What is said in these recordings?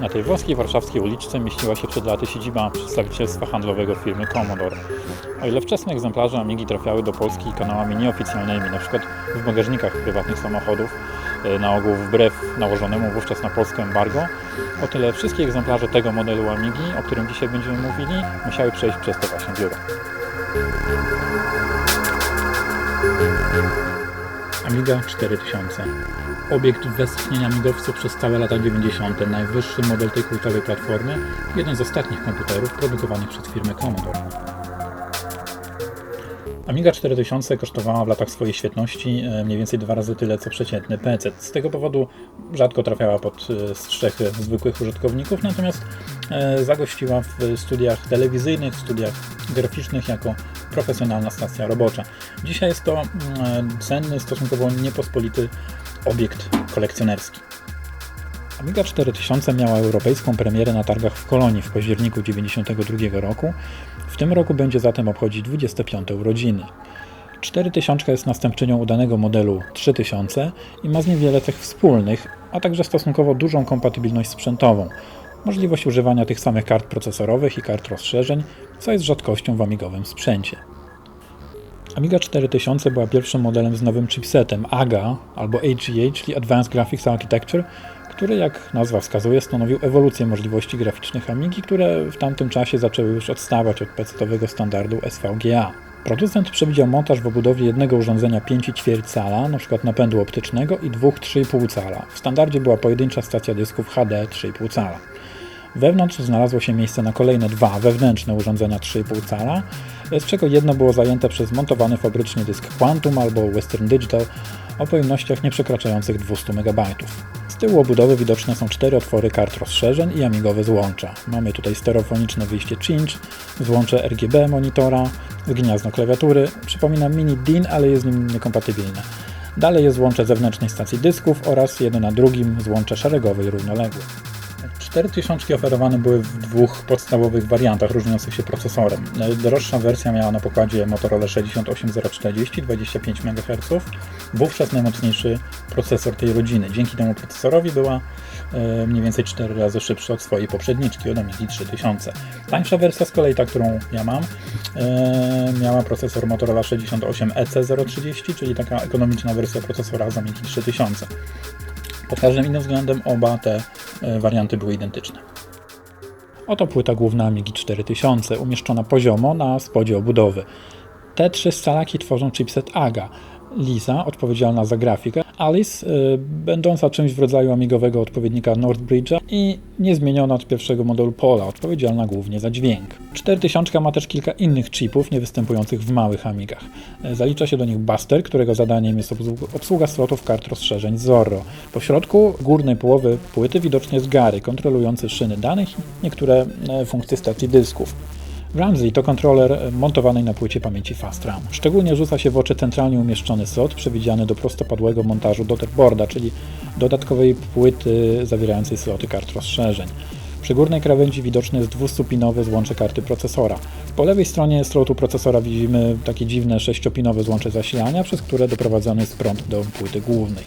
Na tej włoskiej warszawskiej uliczce mieściła się przed laty siedziba przedstawicielstwa handlowego firmy Commodore. O ile wczesne egzemplarze Amigi trafiały do Polski kanałami nieoficjalnymi, np. w bagażnikach prywatnych samochodów, na ogół wbrew nałożonemu wówczas na Polskę embargo, o tyle wszystkie egzemplarze tego modelu Amigi, o którym dzisiaj będziemy mówili, musiały przejść przez to właśnie biuro. Amiga 4000. Obiekt westchnienia migowców przez całe lata 90. Najwyższy model tej kultowej platformy. Jeden z ostatnich komputerów produkowanych przez firmę Commodore. Amiga 4000 kosztowała w latach swojej świetności e, mniej więcej dwa razy tyle co przeciętny PC. Z tego powodu rzadko trafiała pod e, strzechy zwykłych użytkowników, natomiast e, zagościła w studiach telewizyjnych, w studiach graficznych jako profesjonalna stacja robocza. Dzisiaj jest to mm, cenny, stosunkowo niepospolity obiekt kolekcjonerski. Amiga 4000 miała europejską premierę na targach w Kolonii w październiku 1992 roku. W tym roku będzie zatem obchodzić 25 urodziny. 4000 jest następczynią udanego modelu 3000 i ma z nim wiele cech wspólnych, a także stosunkowo dużą kompatybilność sprzętową. Możliwość używania tych samych kart procesorowych i kart rozszerzeń, co jest rzadkością w amigowym sprzęcie. Amiga 4000 była pierwszym modelem z nowym chipsetem AGA albo AGA, czyli Advanced Graphics Architecture, który, jak nazwa wskazuje, stanowił ewolucję możliwości graficznych Amigi, które w tamtym czasie zaczęły już odstawać od PC-owego standardu SVGA. Producent przewidział montaż w obudowie jednego urządzenia 5,4 cala, np. napędu optycznego, i dwóch 3,5 cala. W standardzie była pojedyncza stacja dysków HD 3,5 cala. Wewnątrz znalazło się miejsce na kolejne dwa wewnętrzne urządzenia 3,5 cala, z czego jedno było zajęte przez montowany fabrycznie dysk Quantum albo Western Digital o pojemnościach nieprzekraczających 200 MB. Z tyłu obudowy widoczne są cztery otwory kart rozszerzeń i amigowe złącza. Mamy tutaj stereofoniczne wyjście Cinch, złącze RGB monitora, gniazdo klawiatury. Przypomina mini DIN, ale jest z nim niekompatybilne. Dalej jest złącze zewnętrznej stacji dysków oraz jedno na drugim złącze szeregowe i równoległe. 4000 oferowane były w dwóch podstawowych wariantach różniących się procesorem. Droższa wersja miała na pokładzie Motorola 68040 25 MHz, wówczas najmocniejszy procesor tej rodziny. Dzięki temu procesorowi była e, mniej więcej 4 razy szybsza od swojej poprzedniczki, od Amigi 3000. Tańsza wersja z kolei, ta którą ja mam, e, miała procesor Motorola 68EC030, czyli taka ekonomiczna wersja procesora z Amigi 3000. Pod każdym innym względem oba te e, warianty były identyczne. Oto płyta główna Amigi 4000, umieszczona poziomo na spodzie obudowy. Te trzy scalaki tworzą chipset AGA. Lisa, odpowiedzialna za grafikę, Alice, y, będąca czymś w rodzaju amigowego odpowiednika Northbridge'a i niezmieniona od pierwszego modelu Pola, odpowiedzialna głównie za dźwięk. 4000 ma też kilka innych chipów niewystępujących w małych amigach. Y, Zalicza się do nich Buster, którego zadaniem jest obsłu- obsługa slotów kart rozszerzeń Zorro. Po środku górnej połowy płyty widocznie jest Gary, kontrolujący szyny danych i niektóre e, funkcje stacji dysków. Ramsey to kontroler montowanej na płycie pamięci Fast RAM. Szczególnie rzuca się w oczy centralnie umieszczony slot przewidziany do prostopadłego montażu daughterboarda, czyli dodatkowej płyty zawierającej sloty kart rozszerzeń. Przy górnej krawędzi widoczne jest dwustupinowe złącze karty procesora. Po lewej stronie slotu procesora widzimy takie dziwne sześciopinowe złącze zasilania, przez które doprowadzany jest prąd do płyty głównej.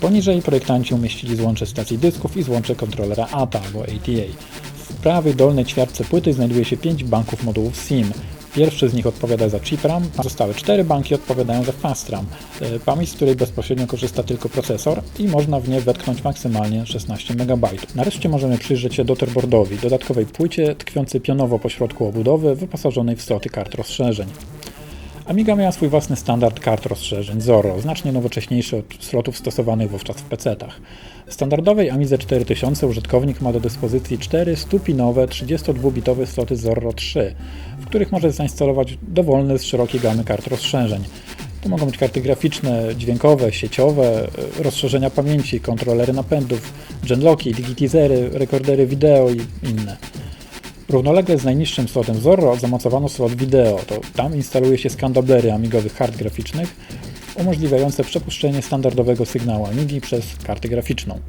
Poniżej projektanci umieścili złącze stacji dysków i złącze kontrolera ATA albo ATA. W prawej dolnej ćwiartce płyty znajduje się 5 banków modułów SIM. Pierwszy z nich odpowiada za chip RAM, pozostałe 4 banki odpowiadają za fast RAM, e, pamięć z której bezpośrednio korzysta tylko procesor i można w nie wetknąć maksymalnie 16 MB. Nareszcie możemy przyjrzeć się daughterboardowi, dodatkowej płycie tkwiącej pionowo po środku obudowy, wyposażonej w sloty kart rozszerzeń. Amiga miała swój własny standard kart rozszerzeń Zorro, znacznie nowocześniejszy od slotów stosowanych wówczas w PC-tach. W standardowej Amidze 4000 użytkownik ma do dyspozycji 4 stupinowe 32-bitowe sloty Zorro 3, w których może zainstalować dowolne z szerokiej gamy kart rozszerzeń. To mogą być karty graficzne, dźwiękowe, sieciowe, e, rozszerzenia pamięci, kontrolery napędów, genlocki, digitizery, rekordery wideo i inne. Równolegle z najniższym slotem Zorro zamocowano slot wideo. To tam instaluje się skandoblery amigowych kart graficznych, umożliwiające przepuszczenie standardowego sygnału Amigi przez kartę graficzną.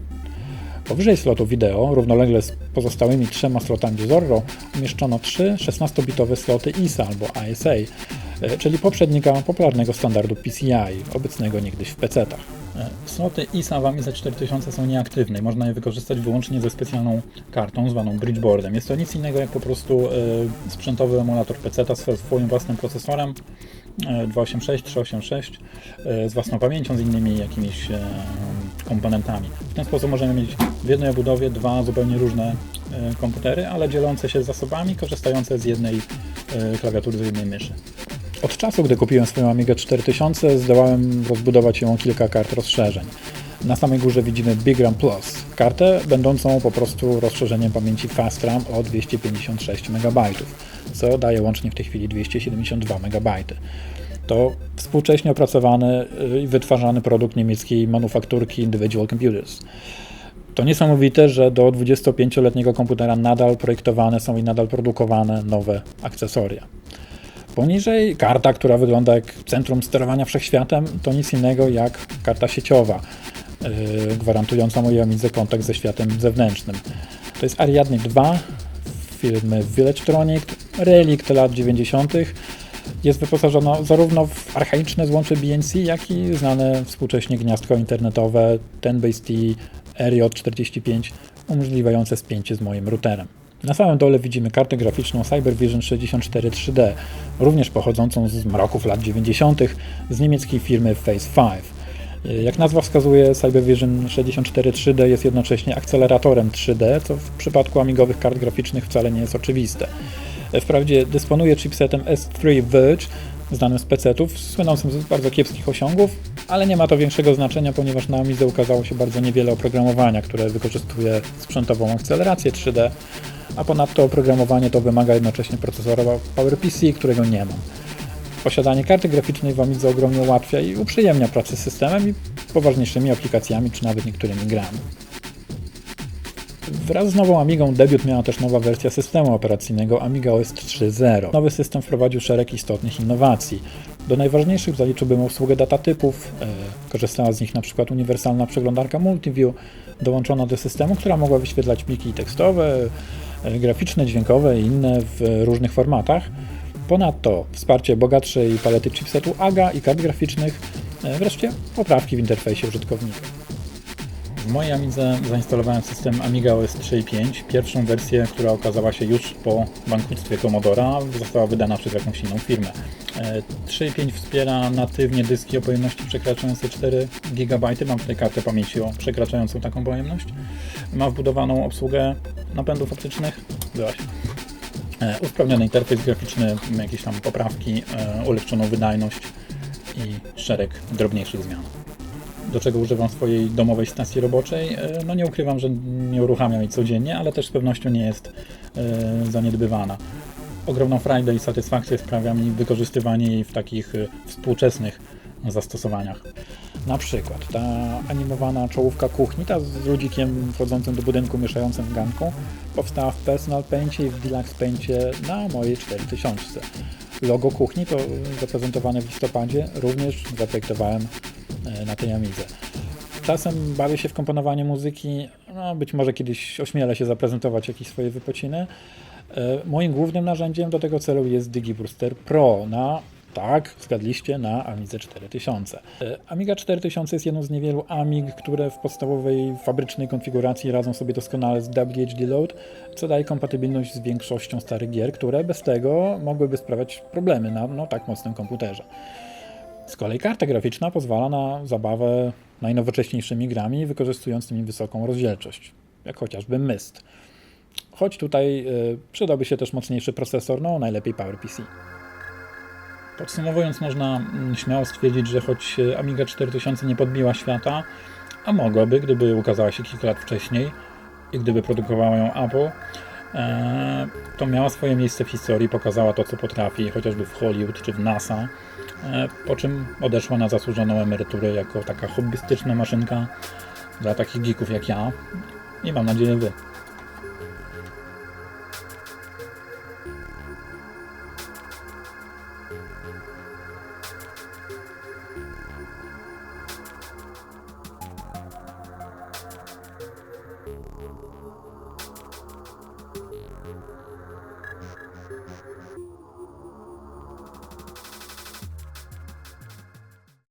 Powyżej slotu wideo, równolegle z pozostałymi trzema slotami Zorro, umieszczono trzy 16-bitowe sloty ISA albo ISA, e, czyli poprzednika popularnego standardu PCI, obecnego niegdyś w PC-tach. E, Sloty ISA w Amidze 4000 są nieaktywne i można je wykorzystać wyłącznie ze specjalną kartą zwaną bridgeboardem. Jest to nic innego jak po prostu e, sprzętowy emulator PC-ta z swoim własnym procesorem e, 286, 386 e, z własną pamięcią, z innymi jakimiś komponentami. W ten sposób możemy mieć w jednej obudowie dwa zupełnie różne komputery, ale dzielące się zasobami, korzystające z jednej klawiatury, z jednej myszy. Od czasu, gdy kupiłem swoją Amigę 4000, zdołałem rozbudować ją o kilka kart rozszerzeń. Na samej górze widzimy Big RAM Plus, kartę będącą po prostu rozszerzeniem pamięci Fast RAM o 256 MB, co daje łącznie w tej chwili 272 MB. To współcześnie opracowany y, i wytwarzany produkt niemieckiej manufakturki Individual Computers. To niesamowite, że do 25-letniego komputera nadal projektowane są i nadal produkowane nowe akcesoria. Poniżej karta, która wygląda jak centrum sterowania wszechświatem, to nic innego jak karta sieciowa, yy, gwarantująca mojej Amidze kontakt ze światem zewnętrznym. To jest Ariadne 2 firmy Villagetronic, relikt lat 90. Jest wyposażona zarówno w archaiczne złącze BNC, jak i znane współcześnie gniazdko internetowe Ten-Base T RJ45 umożliwiające spięcie z moim routerem. Na samym dole widzimy kartę graficzną CyberVision 64 3D, również pochodzącą z mroków lat 90. z niemieckiej firmy Phase 5. Jak nazwa wskazuje, CyberVision 64 3D jest jednocześnie akceleratorem 3D, co w przypadku amigowych kart graficznych wcale nie jest oczywiste. Wprawdzie dysponuje chipsetem S3 Verge, znanym z PC-ów, słynącym z bardzo kiepskich osiągów, ale nie ma to większego znaczenia, ponieważ na Amidze ukazało się bardzo niewiele oprogramowania, które wykorzystuje sprzętową akcelerację 3D, a ponadto oprogramowanie to wymaga jednocześnie procesora PowerPC, którego nie mam. Posiadanie karty graficznej w Amidze ogromnie ułatwia i uprzyjemnia pracę z systemem i poważniejszymi aplikacjami, czy nawet niektórymi grami. Wraz z nową Amigą debiut miała też nowa wersja systemu operacyjnego Amiga OS 3.0. Nowy system wprowadził szereg istotnych innowacji. Do najważniejszych zaliczyłbym obsługę datatypów, e, korzystała z nich np. uniwersalna przeglądarka Multiview, dołączona do systemu, która mogła wyświetlać pliki tekstowe, graficzne, dźwiękowe i inne w różnych formatach. Ponadto wsparcie bogatszej palety chipsetu AGA i kart graficznych, e, wreszcie poprawki w interfejsie użytkownika. W mojej Amidze zainstalowałem system Amiga OS 3.5, pierwszą wersję, która okazała się już po bankructwie Commodora, została wydana przez jakąś inną firmę. E, 3.5 wspiera natywnie dyski o pojemności przekraczającej 4 GB, mam tutaj kartę pamięci o przekraczającą taką pojemność. Ma wbudowaną obsługę napędów optycznych, byłaś. E, usprawniony interfejs graficzny, jakieś tam poprawki, e, ulepszoną wydajność i szereg drobniejszych zmian do czego używam swojej domowej stacji roboczej. E, No nie ukrywam, że nie uruchamiam jej codziennie, ale też z pewnością nie jest e, zaniedbywana. Ogromną frajdę i satysfakcję sprawia mi wykorzystywanie jej w takich e, współczesnych zastosowaniach. Na przykład ta animowana czołówka kuchni, ta z ludzikiem wchodzącym do budynku mieszającym ganką, powstała w Personal Paincie i w Deluxe Paincie na mojej 4000. Logo kuchni to zaprezentowane w listopadzie, również zaprojektowałem na tej Amidze. Czasem bawię się w komponowanie muzyki, no być może kiedyś ośmielę się zaprezentować jakieś swoje wypociny. E, Moim głównym narzędziem do tego celu jest DigiBooster Pro na, tak, zgadliście, na Amidze 4000. E, Amiga 4000 jest jedną z niewielu Amig, które w podstawowej fabrycznej konfiguracji radzą sobie doskonale z WHD Load, co daje kompatybilność z większością starych gier, które bez tego mogłyby sprawiać problemy na no, tak mocnym komputerze. Z kolei karta graficzna pozwala na zabawę najnowocześniejszymi grami, wykorzystując nimi wysoką rozdzielczość, jak chociażby Myst. Choć tutaj y, przydałby się też mocniejszy procesor, no najlepiej PowerPC. Podsumowując, można mm, śmiało stwierdzić, że choć y, Amiga 4000 nie podbiła świata, a mogłaby, gdyby ukazała się kilka lat wcześniej i gdyby produkowało ją Apple, e, E, to miała swoje miejsce w historii, pokazała to, co potrafi, chociażby w Hollywood czy w NASA, e, po czym odeszła na zasłużoną emeryturę jako taka hobbystyczna maszynka dla takich geeków jak ja i mam nadzieję wy.